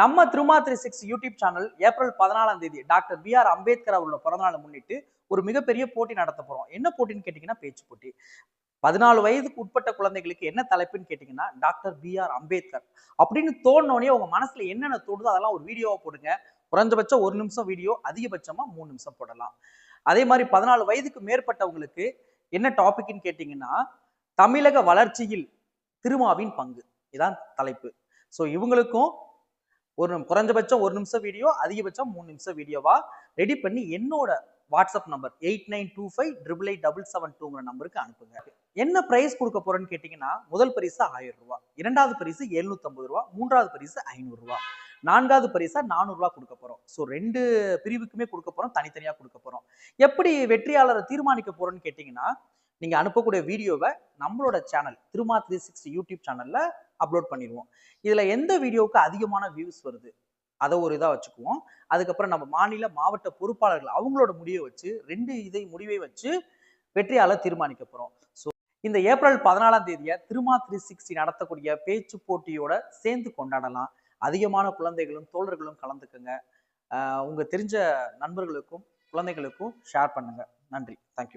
நம்ம Thiruma three six YouTube channel April பதினாலாம் தேதி டாக்டர் பி ஆர் அம்பேத்கர் அவரோட பிறந்தநாளை முன்னிட்டு ஒரு மிகப்பெரிய போட்டி நடத்த போறோம். என்ன போட்டின்னு கேட்டீங்கன்னா பேச்சு போட்டி. பதினாலு வயதுக்கு உட்பட்ட குழந்தைகளுக்கு என்ன தலைப்புன்னு கேட்டீங்கன்னா டாக்டர் பி ஆர் அம்பேத்கர். அப்படின்னு தோணுனோடனே உங்க மனசுல என்னென்ன தோணுதோ அதெல்லாம் ஒரு வீடியோவை போடுங்க. குறைஞ்சபட்சம் ஒரு நிமிஷம் வீடியோ அதிகபட்சமா மூணு நிமிஷம் போடலாம். அதே மாதிரி பதினாலு வயதுக்கு மேற்பட்டவங்களுக்கு என்ன டாபிக்னு கேட்டீங்கன்னா தமிழக வளர்ச்சியில் திருமாவின் பங்கு. இதான் தலைப்பு. ஸோ இவங்களுக்கும் ஒரு குறைஞ்சபட்சம் ஒரு நிமிஷம் வீடியோ அதிகபட்சம் மூணு நிமிஷம் வீடியோவா? ரெடி பண்ணி என்னோட WhatsApp number eight nine two five triple eight double seven டூங்கிற நம்பருக்கு அனுப்புங்க. என்ன பிரைஸ் கொடுக்க போறேன்னு கேட்டிங்கன்னா முதல் பரிசு ஆயிரம் ரூபா இரண்டாவது பரிசு எழுநூத்தம்பது ரூபா மூன்றாவது பரிசு ஐநூறு ரூபா நான்காவது பரிசா நானூறுரூவா கொடுக்க போறோம். ஸோ ரெண்டு பிரிவுக்குமே கொடுக்க போறோம் தனித்தனியா கொடுக்க போறோம். எப்படி வெற்றியாளரை தீர்மானிக்க போறோம்னு கேட்டிங்கன்னா நீங்க அனுப்பக்கூடிய வீடியோவை நம்மளோட channel Thiruma three sixty YouTube சேனல்ல அப்லோட் பண்ணிடுவோம். இதுல எந்த வீடியோவுக்கு அதிகமான வியூஸ் வருது? அதை ஒரு இதாக வச்சுக்குவோம். அதுக்கப்புறம் நம்ம மாநில மாவட்ட பொறுப்பாளர்கள் அவங்களோட முடிவை வச்சு ரெண்டு இதை முடிவை வச்சு வெற்றியாளர் தீர்மானிக்க போறோம். ஸோ இந்த ஏப்ரல் பதினாலாம் தேதியை திருமா த்ரீ சிக்ஸ்டி நடத்தக்கூடிய பேச்சு போட்டியோட சேர்ந்து கொண்டாடலாம். அதிகமான குழந்தைகளும் தோழர்களும் கலந்துக்குங்க. உங்கள் உங்க தெரிஞ்ச நண்பர்களுக்கும் குழந்தைகளுக்கும் ஷேர் பண்ணுங்க. நன்றி. தேங்க்யூ